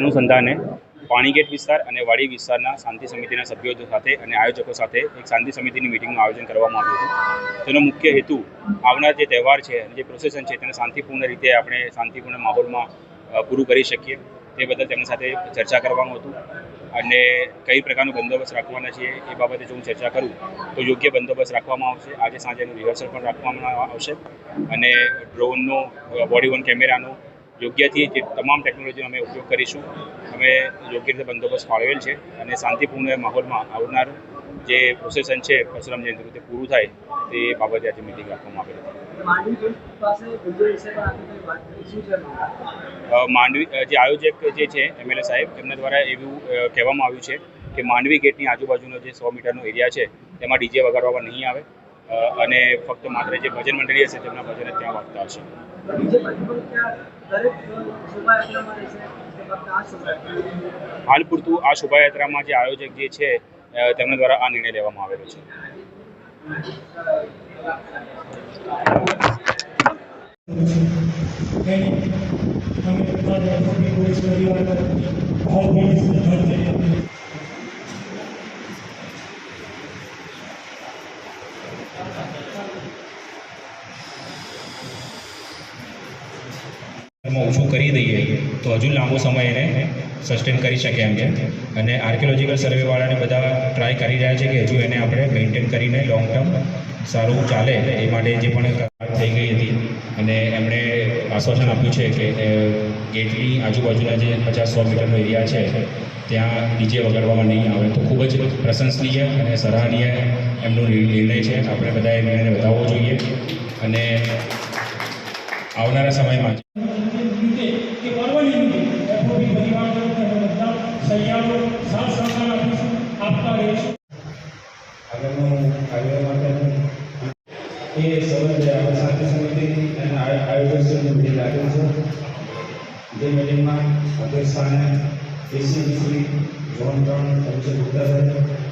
અનુસંધાને પાણીગેટ વિસ્તાર અને વાડી વિસ્તારના શાંતિ સમિતિના સભ્યો સાથે અને આયોજકો સાથે એક શાંતિ સમિતિની મિટિંગનું આયોજન કરવામાં આવ્યું હતું. તેનો મુખ્ય હેતુ આવનાર જે તહેવાર છે અને જે પ્રોસેસન છે તેને શાંતિપૂર્ણ રીતે આપણે શાંતિપૂર્ણ માહોલમાં પૂરું કરી શકીએ. તે બદલ તેમની સાથે ચર્ચા કરવાનું હતું અને કઈ પ્રકારનો બંદોબસ્ત રાખવાના છે એ બાબતે જો હું ચર્ચા કરું તો યોગ્ય બંદોબસ્ત રાખવામાં આવશે. આજે સાંજે એનું રિહર્સલ પણ રાખવામાં આવશે. અને ડ્રોનનો બોડી વન કેમેરાનો યોગ્યથી જે તમામ ટેકનોલોજીનો અમે ઉપયોગ કરીશું. અમે યોગ્ય રીતે બંદોબસ્ત ફાળવેલ છે અને શાંતિપૂર્ણ માહોલમાં આવનાર જે પ્રોસેસન છે પરશુરામ જયંતિ તે પૂરું થાય તે બાબતે આજે મિટિંગ રાખવામાં આવેલી હતી. માંડવી જે આયોજક જે છે એમએલએ સાહેબ એમના દ્વારા એવું કહેવામાં આવ્યું છે કે માંડવી ગેટની આજુબાજુનો જે સો મીટરનો એરિયા છે તેમાં ડીજે વગાડવામાં નહીં આવે. અને ફક્ત માત્ર જે ભજન મંડળી હશે, તેમના ભજન ત્યાં વાગતા હશે. હાલ પૂરતું આ શોભાયાત્રામાં જે આયોજક જે છે તેમના દ્વારા આ નિર્ણય લેવામાં આવેલો છે. અમે બધા પરિવાર એમાં ઓછું કરી દઈએ, તો હજુ લાંબો સમય એને સસ્ટેન કરી શકે એમ છે. અને આર્કિયોલોજીકલ સર્વેવાળાને બધા ટ્રાય કરી રહ્યા છે કે હજુ એને આપણે મેન્ટેન કરીને લોંગ ટર્મ સારું ચાલે એ માટે જે પણ થઈ ગઈ હતી. અને એમણે આશ્વાસન આપ્યું છે કે ગેટની આજુબાજુના જે પચાસ સો મીટરનો એરિયા છે, ત્યાં ડીજે વગાડવામાં નહીં આવે. તો ખૂબ જ પ્રશંસનીય અને સરાહનીય એમનો નિર્ણય છે. આપણે બધાએ નિર્ણય બતાવવો જોઈએ. અને આવનારા સમયમાં સાથ સહકાર આપીશું, આપતા રહીશું. આગળનું કાર્ય માટે એ સંબંધે આપણે શાંતિ અને આયો- આયોજકોની મિટિંગ રાખેલ છે. જે મિટિંગમાં અધ્યક્ષ સ્થાને એસીબીસી ઝોન ત્રણ, પંચ ગુપ્તા સાહેબ